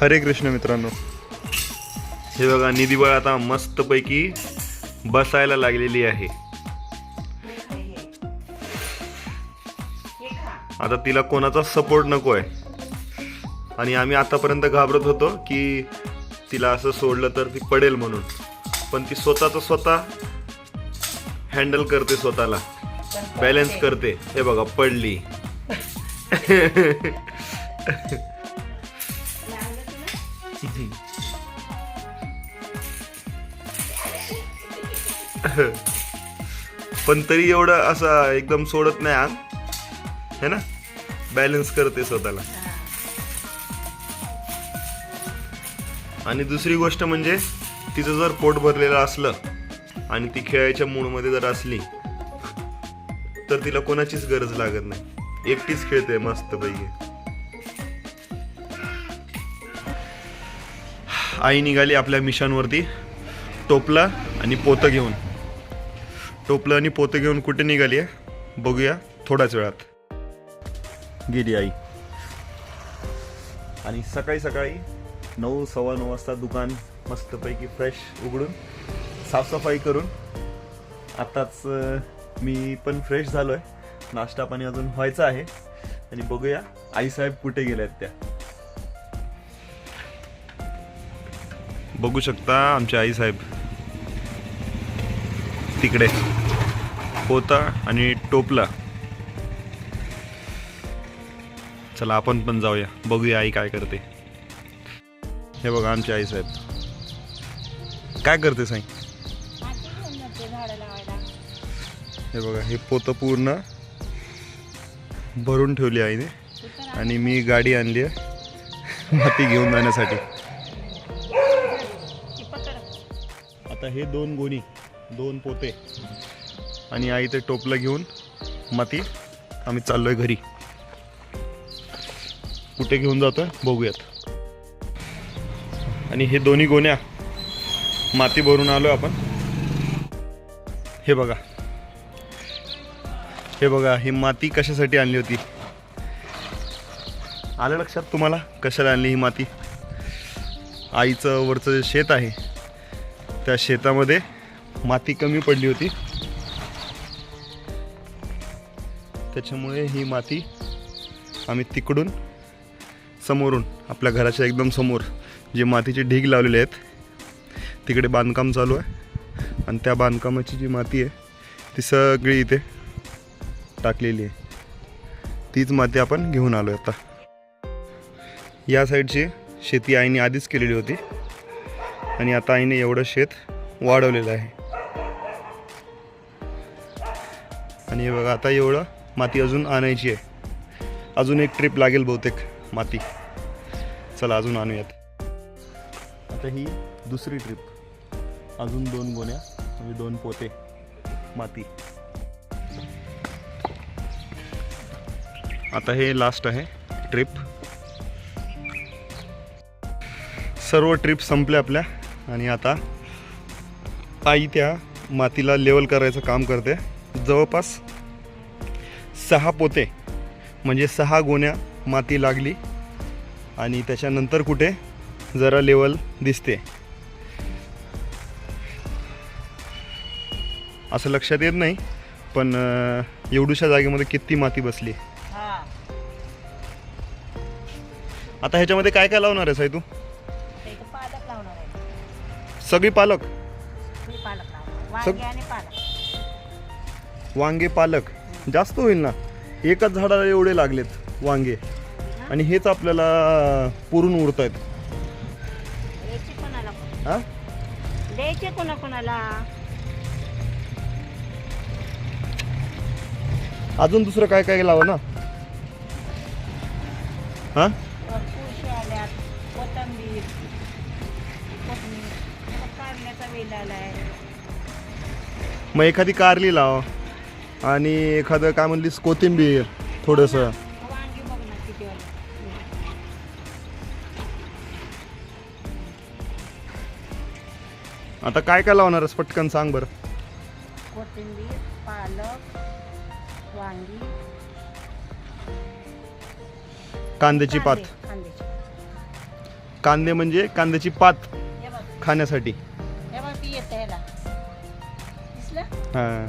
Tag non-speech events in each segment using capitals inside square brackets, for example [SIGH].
हरे कृष्ण मित्रांनो. हे बघा निधीबळ आता मस्तपैकी बसायला लागलेली आहे. आता तिला कोणाचा सपोर्ट नको आहे. आणि आम्ही आतापर्यंत घाबरत होतो की तिला असं सोडलं तर ती पडेल म्हणून. पण ती स्वतःच स्वतः हँडल करते स्वतःला. बॅलन्स करते. हे बघा पडली. [LAUGHS] [LAUGHS] पण तरी एवढं असं एकदम सोडत नाही अंग है ना? बॅलन्स करते स्वतःला. आणि दुसरी गोष्ट म्हणजे तिचं जर पोट भरलेलं असलं आणि ती खेळायच्या मूडमध्ये जर असली तर तिला कोणाचीच गरज लागत नाही. एकटीच खेळते मस्त आई निघाली आपल्या मिशनवरती टोपला आणि पोतं घेऊन. टोपलं आणि पोतं घेऊन कुठे निघाली आहे? बघूया थोड्याच वेळात. गेली आई. आणि सकाळी सकाळी नऊ सव्वा नऊ वाजता दुकान मस्तपैकी फ्रेश उघडून साफसफाई करून आत्ताच मी पण फ्रेश झालो आहे नाश्ता पाणी अजून व्हायचा आहे. आणि बघूया आईसाहेब कुठे गेल्या आहेत त्या. बघू शकता आमचे आईसाहेब तिकडे. पोता आणि टोपला. चला आपण पण जाऊया. बघूया आई काय करते. हे बघा आमचे आई साहेब. काय करते साई? हे बघा हे पोतं पूर्ण भरून ठेवली आईने. आणि मी गाडी आणली आहे. माती घेऊन जाण्यासाठी. आता हे दोन गोणी दोन पोते. आणि आई ते टोपलं घेऊन माती आम्ही चाललोय घरी. कुठे घेऊन जातोय? बघूयात. आणि हे दोन्ही गोण्या माती भरून आलोय आपण. हे बघा. हे बघा ही माती कशासाठी आणली होती? आलं लक्षात तुम्हाला? कशाला आणली ही माती? आईचं वरचं जे शेत आहे त्या शेतामध्ये माती कमी पडली होती. त्याच्यामुळे ही माती आम्ही तिकडून समोरून आपल्या घराच्या एकदम समोर जे मातीचे ढीग लावलेले आहेत तिकडे बांधकाम चालू आहे. आणि त्या बांधकामाची जी माती आहे ती सगळी इथे टाकलेली आहे. तीच माती आपण घेऊन आलो आता. या साईडची शेती आईने आधीच केलेली होती. आणि आता आईने एवढं शेत वाढवलेलं आहे. आणि हे बघा आता एवढं माती अजून आणायची आहे. अजून एक ट्रिप लागेल बहुतेक माती. चला अजून आणूयात. आता ही दुसरी ट्रिप अजून दोन गोण्या म्हणजे दोन पोते माती. आता हे लास्ट आहे ट्रिप सर्व ट्रिप संपल्या आपल्या. आणि आता आई त्या मातीला लेवल करायचं काम करते. जवळपास सहा पोते म्हणजे सहा गोण्या माती लागली. आणि त्याच्यानंतर कुठे जरा लेवल दिसते. असं लक्षात येत नाही पण एवढूशा जागेमध्ये किती माती बसली. हा. आता ह्याच्यामध्ये काय काय लावणार आहेस आई तू ते? सगळी पालक? मी पालक लावणार वांगे आणि पालक. वांगे पालक. जास्त होईल ना? एकाच झाडाला एवढे लागलेत वांगे. आणि हेच आपल्याला पुरून उरत आहेत द्यायचे कोणाला? हा? द्यायचे कोणा कोणाला? अजून दुसरं काय काय लावा ना? हा? वेल आलाय. मग एखादी कारली लाव आणि एखादं काय म्हणलीस कोथिंबीर थोडंसं. वांगी बघ ना किती वाले. आता काय काय लावणार पटकन सांग बरं. कोथिंबीर पालक वांगी. कांद्याची पात. कांदे- कांद्याची कांदे म्हणजे कांद्याची पात हे बघ. खाण्यासाठी. हे बघ ती येते ह्याला दिसलं हां।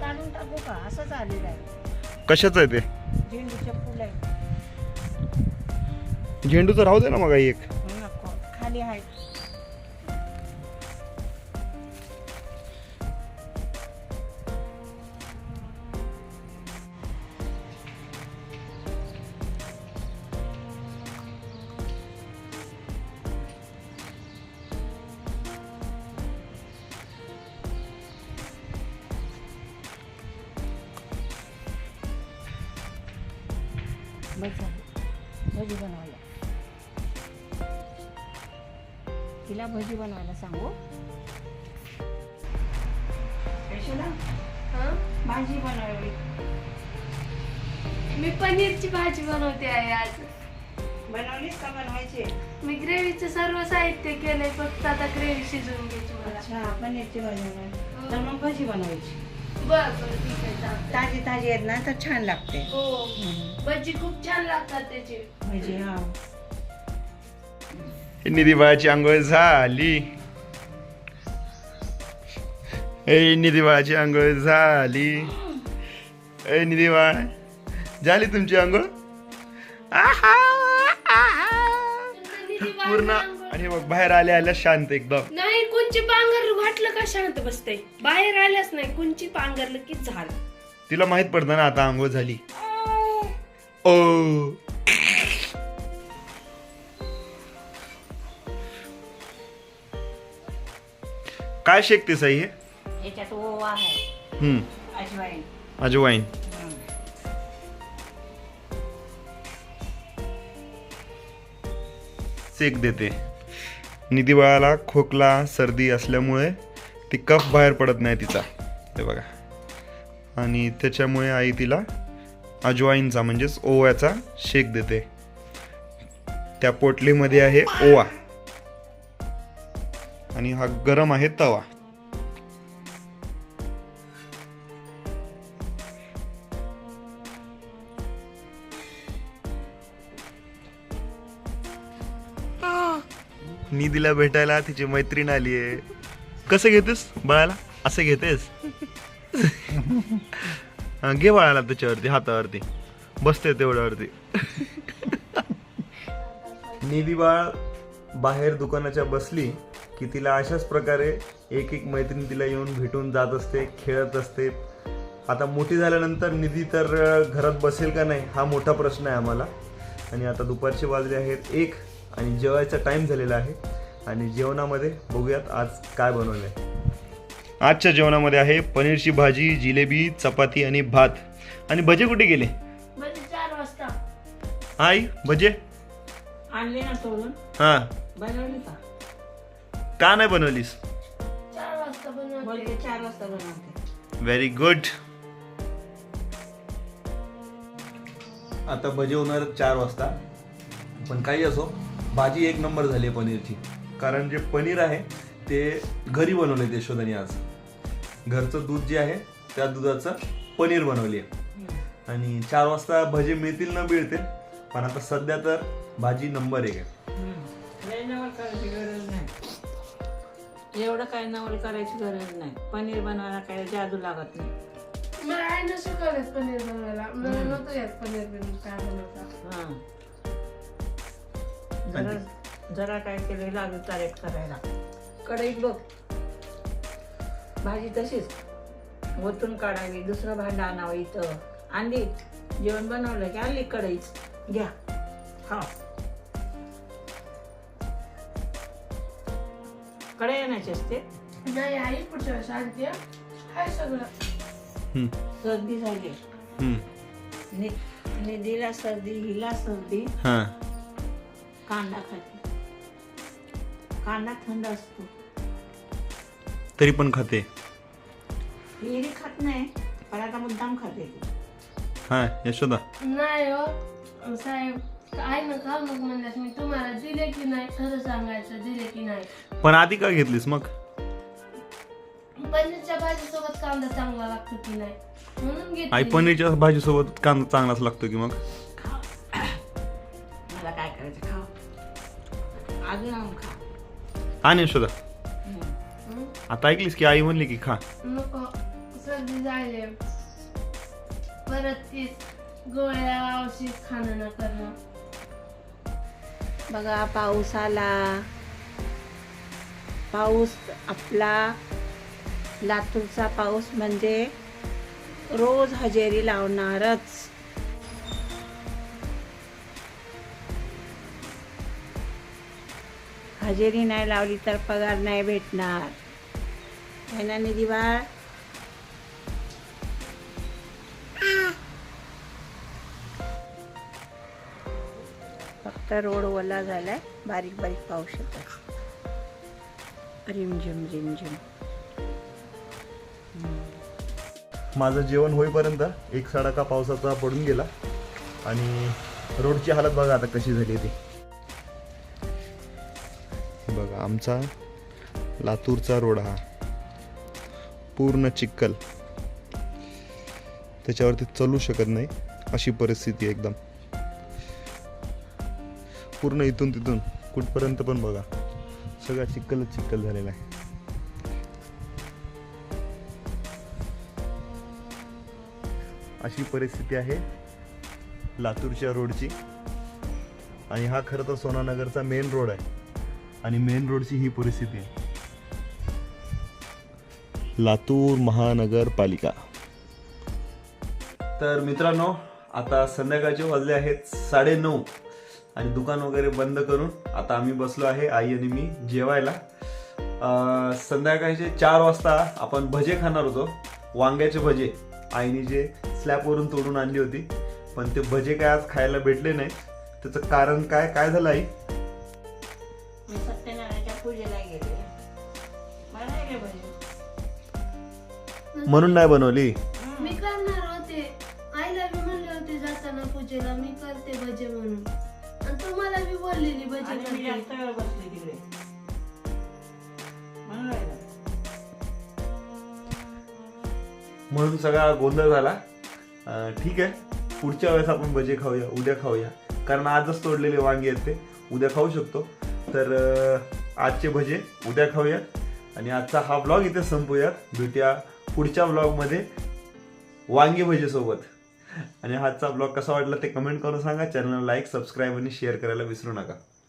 काढून टाकू का? असंच आलेलं आहे. कशाचं आहे ते? झेंडूचे फुलं आहे झेंडूचं राहू दे ना मग एक. नको खाली आहे. बस झालं. भजी बनवायला. तिला भजी बनवायला सांगू. भाजी बनवावी मी पनीरची भाजी बनवते आहे आज. बनवलीस का बनवायची? मी ग्रेव्हीचं सर्व साहित्य केलंय फक्त आता ग्रेव्ही शिजवून घ्यायची मला. अच्छा पनीरची भाजी बनवायची तर मग भजी बनवायची. बर बर ठीक आहे चालतंय. ताजी ताजी आहेत ना तर छान लागते. हो. भजी खूप छान लागतात त्याची. भजी हा. निधी बाळाची आंघोळ झाली. ए निधी बाळाची आंघोळ झाली. ए निधी बाळ झाली तुमची आंघोळ? आहा, आहा. पूर्ण. आणि बघ बाहेर आले आल्या शांत एकदम. नाही कोणची पांघर वाटलं का शांत बसते? बाहेर आल्याच नाही कोणची पांघरलं की झालं. तिला माहीत पडतं ना आता आंघोळ झाली. ओ. काय शेकतेस आई? हे याच्यात ओवा आहे. हम्म. अजवाईन. सेक देते. निधी बाळाला खोकला सर्दी असल्यामुळे ती कफ बाहेर पडत नाही तिचा. ते बघा. आणि त्याच्यामुळे आई तिला अजवाईनचा म्हणजेच ओव्याचा शेक देते. त्या पोटलीमध्ये आहे ओवा. आणि हा गरम आहे तवा. निधीला भेटायला तिची मैत्रीण आली आहे. कसं घेतेस बाळाला? असं घेतेस? घे बाळाला त्याच्यावरती हातावरती. बसते तेवढ्यावरती. निधी बाळ बाहेर दुकानाच्या बसली की तिला अशाच प्रकारे एक एक मैत्रीण तिला येऊन भेटून जात असते खेळत असते. आता मोठी झाल्यानंतर निधी तर घरात बसेल का नाही हा मोठा प्रश्न आहे आम्हाला. आणि आता दुपारचे वाजले आहेत एक आणि जेवायचा टाइम झालेला आहे. आणि जेवणामध्ये बघूयात आज काय बनवलं आहे आजच्या जेवणामध्ये आहे पनीरची भाजी जिलेबी चपाती आणि भात. आणि भजे कुठे गेले? म्हणजे चार वाजता. आई भजे? आणले ना तोडून. हां. बनवली का? का नाही बनवलीस? चार वाजता बनवते. बोलते चार वाजता बनवते. व्हेरी गुड आता भजे होणार चार वाजता. पण काही असो भाजी एक नंबर झाली आहे पनीरची. कारण जे पनीर आहे ते घरी बनवले ते यशोदानी आज. घरचं दूध जे आहे त्या दुधाचं पनीर बनवली आहे. आणि चार वाजता भजे मिळतील न मिळतील. पण आता सध्या तर भाजी नंबर एक आहे. लय नवल करायची गरज नाही. एवढं काय नवल करायची गरज नाही. पनीर बनवायला काय जादू लागत नाही. मला पनीर बनवायला. मला नव्हतं यात पनीर बनवून काय बनवता. हा. जरा जरा काय केलं लागू तारेट करायला. कढईत बघ. भाजी तशीच. ओतून काढावी दुसरं भांडं आणावं इथं. आणली? जेवण बनवलं की आणली कढईच. घ्या. हा. कढई आणायची असते? नाही आई पुढच्या वेळेस आणते. हाय सगळं? हम्म, सर्दी झाली. निधीला सर्दी हिला सर्दी. हां. कांदा खाते कांदा थंड असतो. तरी पण खाते. हिरी खात नाही पण आता मुद्दाम खाते. ती. हां यशोदा. नाही हो साहेब आई ना खाऊ नको म्हणल्यास मी तुम्हाला दिले की नाही खरं सांगायचं दिले की नाही. पण आधी का घेतलीस मग? पनीरच्या भाजीसोबत कांदा चांगला लागतो की नाही? म्हणून घेतली. आई पनीरच्या भाजीसोबत कांदा चांगलाच लागतो की मग? खाव मला काय करायचं खाव अजून आणून खा आणि यशोदा. हं? आता ऐकलीस की आई म्हणली की खा नको सर्दी झाली परत तीच गोळ्या औषध खाणं न करणं बघा पाऊस आला पाऊस आपला लातूरचा पाऊस म्हणजे रोज हजेरी लावणारच हजेरी नाही लावली तर पगार नाही भेटणार. है ना निधी बाळ फक्त रोड ओला झालाय. बारीक बारीक पाऊस येतात रिमझिम रिमझिम माझं जेवण होईपर्यंत एक सडाका पावसाचा पडून गेला. आणि रोडची हालत बघा आता कशी झाली ती. बघा आमचा लातूरचा रोड हा. पूर्ण चिक्कल त्याच्यावरती चालू शकत नाही अशी परिस्थिती एकदम. पूर्ण इथून तिथून कुठपर्यंत पण बघा सगळा चिक्कलच चिक्कल झालेला आहे. अशी परिस्थिती आहे लातूरच्या रोडची. आणि हा खरं तर सोनानगरचा मेन रोड आहे. आणि मेन रोडची ही परिस्थिती आहे. लातूर महानगरपालिका. तर मित्रांनो आता संध्याकाळचे वाजले आहेत साडेनऊ आणि दुकान वगैरे बंद करून आता आम्ही बसलो आहे आई आणि मी जेवायला. अं, संध्याकाळचे चार वाजता आपण भजे खाणार होतो वांग्याचे भजे. आईने जे स्लॅबवरून तोडून आणली होती पण ते भजे काय आज खायला भेटले नाही त्याचं कारण काय काय झालं आई? म्हणून नाही बनवली? मी करणार होते. आईला बी म्हणले होते जाताना पूजेला मी करते भजे म्हणून. आणि तुम्हाला बी बोललेली भजे आणि मी करते. जास्त वेळ बसले तिकडे. म्हणून राहिलं. म्हणून सगळा गोंधळ झाला. अं, ठीक आहे. पुढच्या वेळेस आपण भजे खाऊया उद्या खाऊया. कारण आजच तोडलेले वांगे आहेत ते. उद्या खाऊ शकतो. तर अं, आजचे भजे उद्या खाऊया. आणि आजचा हा ब्लॉग इथे संपूयात. भेटूया. पुढच्या ब्लॉगमध्ये वांगी भजीसोबत आणि आजचा ब्लॉग कसा वाटला ते कमेंट करून सांगा. चॅनलला लाईक सबस्क्राईब आणि शेअर करायला विसरू नका.